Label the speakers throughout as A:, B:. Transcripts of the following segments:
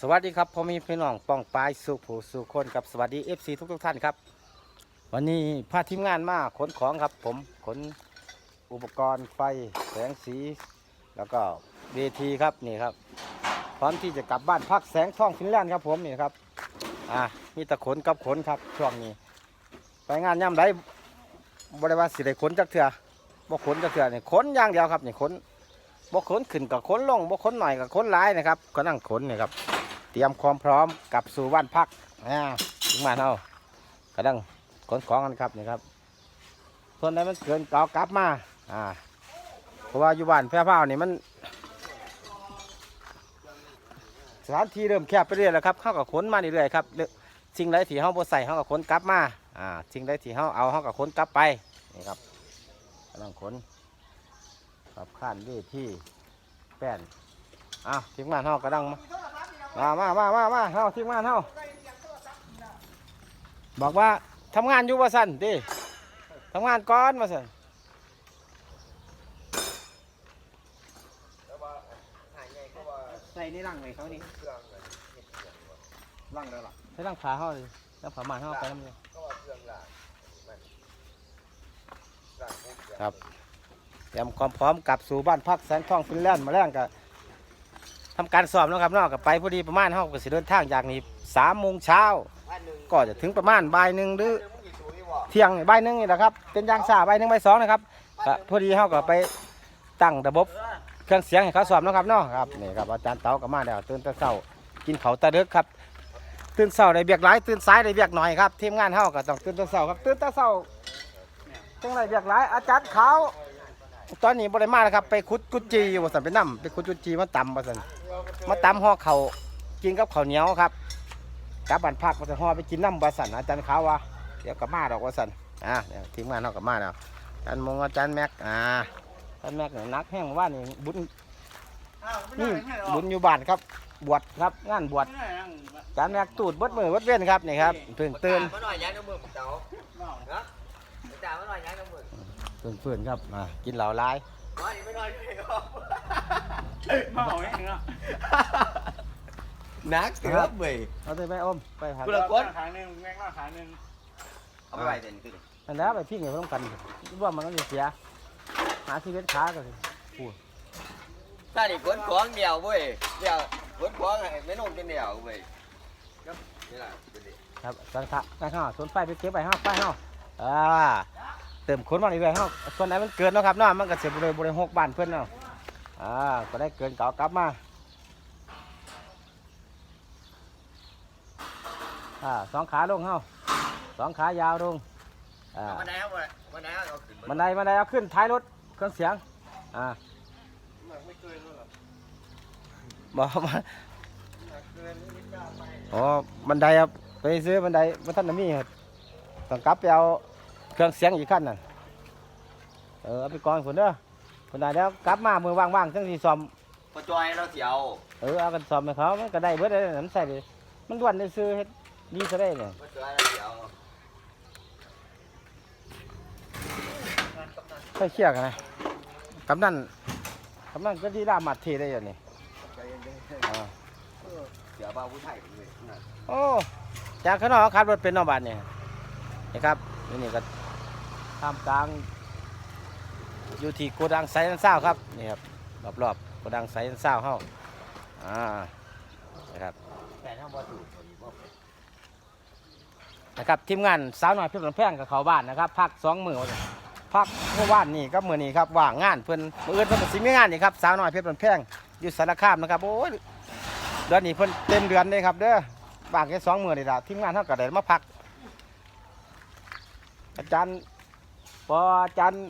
A: สวัสดีครับพ่อมีพี่น้องป้องปายสุขผู้สุขคนกับสวัสดีเอฟซีทุกทุกท่านครับ วันนี้พาทีมงานมาขนของครับผมขนอุปกรณ์ไฟแสงสี แล้วก็เวทีครับนี่ครับ พร้อมที่จะกลับบ้านพักแสงท่องฟินแลนด์ครับผมนี่ครับอ่ามีแต่ขนกับขนครับช่วงนี้ ไปงานย่ำไรบริวารสิได้ขนจักเถื่อบ่ขนจักเถื่อนี่ขนอย่างเดียวครับนี่ขนบ่ขนขึ้นกับขนลงบ่ขนหน่อยกับขนหลายนะครับก็นั่งขนนี่ครับ ตรียมความพร้อมกลับสู่บ้านพักอ่าถึงมานเฮากระดังขนของกันครับนี่ครับส่วนไหนมันเกินเก่ากลับมาอ่าเพราะว่าอยู่บ้านแพร่เผานี่มัน สถานที่เริ่มแคบไปเรื่อยแล้วครับเข้ากับขนมาเรื่อยๆครับเดืองสิ่งใดที่เฮาบใส่เฮากับขนกลับมาอ่าสิ่งใดที่เฮาเอาเฮากับขนกลับไปนี่ครับกำลังขนกับข้านเวทีแป้นอ้าวทีมงานเฮากำลังมา มามามามามาเฮาทีมงานเฮาบอกว่าทำงานอยู่ว่าสั่นดิทำงานก่อนว่าสั่น
B: ใส่ในรังเลยเขานี่
A: ร่างได้หรอให้ร่างขาเฮาเลยร่างขามาเฮาไปน้ำเลยครับเตรียมความพร้อมกลับสู่บ้านพักแสงทองฟินแลนด์มาแล้วก็ ทำการสอบแล้วครับเนอกกับไปพอดีประมาณเฮาก็สิเดินทางจากนี้สามโมงเช้าก็จะถึงประมาณบ่ายหนึ่งหรือ เที่ยงบ่ายหนึ่งนี่แหละครับเป็นอยางสาบ่ายหนึ่งบ่ายสองนะครับก็พอดีเฮาก็ไปตั้งระบบเครื่องเสียงให้เขาสอบเนาะครับเนาะครับนี่ครับอาจารย์เต๋าก็มาแล้วตื่นแต่เช้ากินเขาวตะเดึกครับ ตื่นเช้าได้เบียกหลายตื่นสายได้เบียกหน่อยครับทีมงานเฮาก็ต้องตื่นแต่เช้าครับตื่นแต่เช้าจังไรเบียกหลายอาจารย์เขาวตอนนี้บ่ได้มาแล้วครับไปขุดกุดจีอยู่ว่าซั่นไปนํไปขุดกุดจีมาตำว่าซั่น มาตำห่อเขากินกับข้าวเหนียวครับกลับบ้านพักว่าซั่นห่อไปกินน้ำว่าซั่นอาจารย์ขาวว่าเดี๋ยวกับมาดอกว่าซั่นอ่าเนี่ยทีมงานเฮากับมาแล้วอาจารย์มงอาจารย์แม็กอ่าอาจารย์แม็กเนี่ยนักแห้งว่านี่บุญนี่บุญอยู่บ้านครับ บวชครับงานบวชอาจานแม็กตูดบดมือบดเว้นครับนี่ครับเพิ่งตื่น
B: มาหน่อยย้ายน้ำมือเจ้าเนาะจ่ามาหน่อยย้ายน้ำมือ
A: เพิ่งฟื้นครับมากินเหล้าลาย
B: มาดิไม่น่อยเลยครับ
C: มาเอาเองเนาะ
B: นักเสือเว้ย
A: เอาไปไปอมไปหา
B: กูละ
C: ก้นขางหนึ่งแม่งละขางหนึ่ง
B: เอาไปไว้เด่นขึ้น
A: อันแล้วไปพี่เงี้ยต้องกันว่ามันต้องเสีย หาชีวิตขากัน
B: ถ้าดิขนของเดียวเว้ยเดียวขนของไม่นุ่มเป็นเดียวเว้ยนี่แหละเป็นดิ
A: ครับสังขะสังขะสวนไฟไปเก็บไปห้าไฟห้าอ่าเติมขนมาเรื่อยๆห้าส่วนไหนมันเกินแล้วครับเนาะมันก็เสียบริบริหกบ้านเพื่อนเนาะ อ่าก็ได้เกินเก่ากลับมาอ่าสองขาลงเฮาสองขายาวลงอ่า
B: มาไหนครับมาไหนเอาขึ้น
A: บันไดบันไดเอาขึ้นท้ายรถเครื่องเสียง อ่า
C: ไม่เคยรู้หรอ
A: บอกมาอ๋อบันไดครับไปซื้อบันไดมาท่านน่ะมีครับต้องกลับไปเอาเครื่องเสียงอีกขั้นน่ะเออเอาไปกองฝนเด้อ ฝนได้แล้วกลับมามือว่างๆจังสีซ่อม
B: พอจอยเราเสียว
A: เออเอากันซ่อมให้เขามันก็ได้เบิดได้น้ำใส่เลยมันด่วนได้ซื้อเฮ็ดดีซะได้เนี่ย
B: พอจอยเราเสียว
A: ใช่เชี่ยกันนะกำนันกำนันก็ดีดามัดเทได้อย่างนี้อ่า
B: เสียวบ้าผู้ไทยเลย
A: โอ้จากข้างนอกเขาขับรถเป็นนอกบ้านเนี่ยนี่ครับนี่นี่ก็ท่ามกลาง อยู่ที่โกดังไซน์เศร้าครับนี่ครับรอบรอบๆโกดังไซน์เศร้าเฮาอ่านะครับ
B: แต่ถ้าบ่ถูก
A: นะครับทีมงานสาวน้อยเพื่อนแพงกับเขาบ้านนะครับพักสองมือพักเมื่อวานนี่ก็มือนี้ครับว่างงานเพื่อนมืออื่นเพื่อนก็สิมีงานนี่ครับสาวน้อยเพชรแพงอยู่สารคามนะครับโอ้ยเดือนนี้เพิ่อนเต็มเดือนเลยครับเด้อว่างแค่สองมือนี่ละทีมงานเท่ากับเดินมาพักอาจารย์พออาจารย์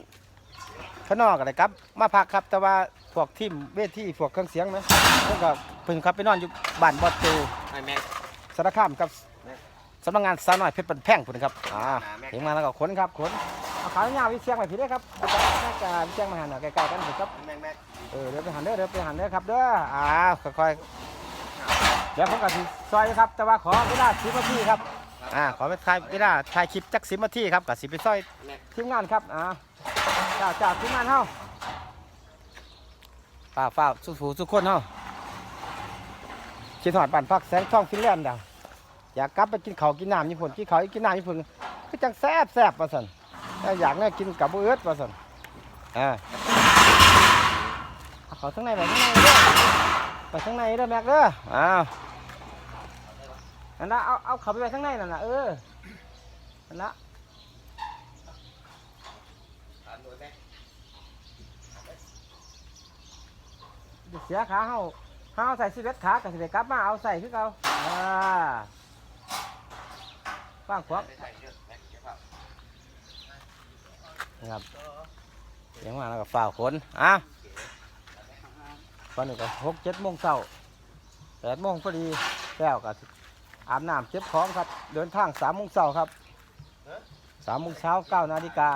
A: ข้างนอกอะไรครับ มาพักครับ แต่ว่าพวกทีมเวทีพวกเครื่องเสียงนะเพิ่นก็เพิ่นครับไปนอนอยู่บ้านบอดตู
B: ไอ้แม็ก
A: สารคามครับสำนักงานสาวน้อยเพชรเป็นแพงพุ่นครับอ่าทีมงานแล้วก็ขนครับขนเอาขายยาววิเชียงไปพี่ได้อครับอาจารย์น่าจะวิเชียงมาหันหน่อยใกล้ๆกันเถอะครับ
B: แม็กแม็ก
A: เออเดี๋ยวไปหันเด้อเดี๋ยวไปหันเด้อครับเด้ออ่าค่อยๆเดี๋ยวผมก็สิซอยครับ แต่ว่าขอเวลาสิบนาทีครับอ่าขอไปถ่ายเวลาถ่ายคลิปจักสิบนาทีครับกับสิไปซอย
B: แม็ก
A: ทีมงานครับอ่า จ้าจ้าทีมงานเฮาฝ้าฝ้าสุขูสุขคนเฮาแคคิดหอดบ้านพักแสงทองฟินแลนด์ดังอยากกลับไปกินเขาวกินน้ำญี่ปุ่นกินเขาวกินน้ำญี่ปุ่นคือจังแซ่บแซ่บว่าสันถ้าอยากเนี่ยกินกับบุเอิร์ดว่าสันอ่าเอาเขาทั้งในไปทั้งในเด้อไปทั้งในเด้อแม็กเด้ออ้าวนั่นละเอาเอาเขาไปไว้ทั้งในนั่นน่ะเออนั่นละ
B: ถามดูแม่
A: เสียขาเฮาเฮาใส่สิบเอ็ดขากับสิบเอ็ดกลับมาเอาใส่คือเก่าอ่าฟังขวบนะครับเสียงมาแล้วก็ฝ้าขนอะตอนนี้ก็หกเจ็ดโมงเช้าแปดโมงพอดีแล้วก็อาบน้ำเก็บของครับ เดินทางสามโมงเช้าครับสามโมงเช้าเก้านาฬิกา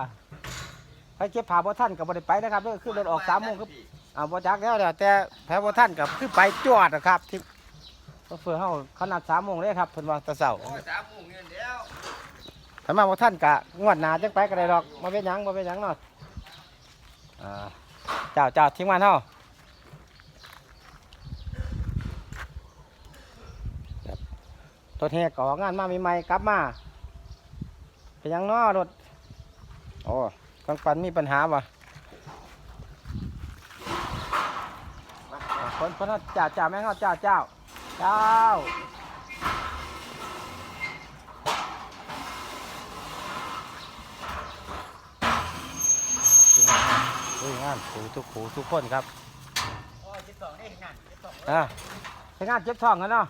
A: ใครเก็บผ้าบ่ท่านก็บ่ได้ไปนะครับเด้อขึ้นรถออกสามโมงครับ อ่าบ่จักแล้วเดี๋ยวแต่แพ้บ่ท่านกับคือไปจวดนะครับที่รถเฟือเฮาขนาดสามโมงเลยครับเพิ่นว่าแตะเช้า
B: โอ้ยสามโมงเงินเดียว
A: ถ้ามาบ่ท่านกะงวดหนาจังไปก็ได้ดอกมาเป็นหยังมาเป็นหยังเนาะอ่าเจ้าเจ้าทิ้งมันเฮาครับรถแห่ก่องานมาใหม่ๆกลับมาเป็นหยังเนาะรถโอ้กังปันมีปัญหาวะอ่า คนคนเฮาเจ้าเจ้าแม่งเฮาเจ้าเจ้าเจ้าทีมงานทีมงานผูทุกผูทุกคนครับอ่าเป็นงานเจ็บท้องกันเนาะ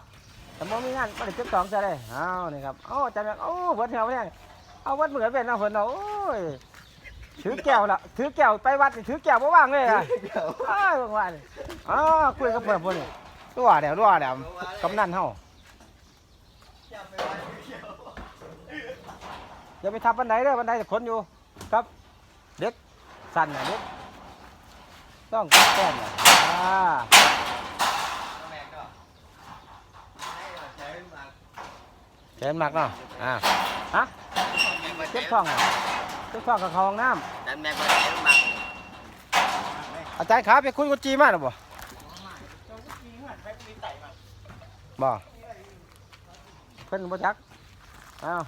A: แต่บ่มีงานไม่ได้เจ็บท้องจะได้เอานี่ครับโอ้จันโอ้เพิ่นเอาไปเนี่ยเอาวัดเหมือนเป็นเอาเพิ่นเอาโอ้ย ถือแก้วละถือแก้วไปวัดนี่ถือแก้วบ่ว่างเลยอะอ้าวว่างว่านี่อ๋อคุยกับเพิ่นพุ่นนี่รัวเดี๋ยวรัวเดี๋ยวกำนันเฮาอย่าไปทับบันไดเด้อบันไดขนอยู่ ครับเด็กสั่นน่ะเด็กต้องแก้มน่ะอ่า
B: แม่ก็ให้ใช้มา
A: เจ็บมากเนาะอ่าฮะ
B: แม่ก็
A: เจ็บท้องอะเจ็บท้องกับเขาห้องน้
B: นั่นแม่ก็ใช้มาำ
A: อาจารย์ขาไปคุยกับจีมาหรือบ่บ่เพิ่นบ่จักอ้าว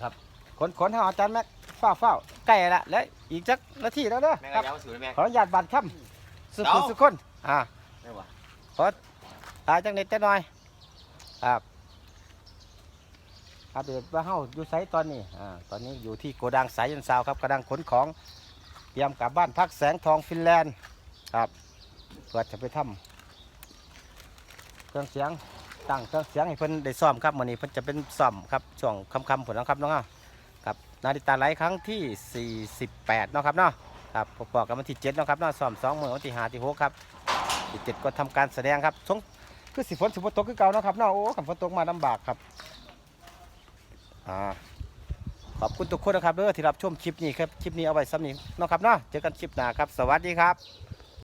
A: ครับขนขนให้อาจารย์แม็กเฝ้าเฝ้าใกล้ละแล้วอีกจักนาทีแล้วเด้อ
B: แม่
A: ค
B: ก็
A: รับ
B: ย้ำสูตรแม่
A: ขออนุญาตบัตรค่ำสุขุมสุขคนอ่า
B: ไม่ว่า
A: ตายจังเน็ตจังหน่อยครับ ครับเดี๋ยวว่าเฮาอยู่ไสตอนนี้อ่าตอนนี้อยู่ที่โกดังสายยันซาวครับกำลังขนของเตรียมกลับบ้านพักแสงทองฟินแลนด์ครับเพื่อจะไปทำเครื่องเสียงตั้งเครื่องเสียงให้เพิ่นได้ซ้อมครับมื้อนี้เพิ่นจะเป็นซ้อมครับช่วงค่ำๆผลนะครับน้องอะครับนาฬิตาไลฟ์ครั้งที่ 48เนาะครับเนาะครับพบกันวันที่7เนาะครับเนาะซ้อม2มื้อวันที่5ที่6ครับที่เจ็ดก็ทำการแสดงครับสงคือสิฝนสิฝนตกคือเก่าเนาะครับเนาะโอ้ขันฝนตกมาลำบากครับ อ่าขอบคุณทุกคนนะครับเด้อที่รับชมคลิปนี้ครับ คลิปนี้เอาไว้ซ้ำนี้เนาะครับเนาะเจอกันคลิปหน้าครับ สวัสดีครับ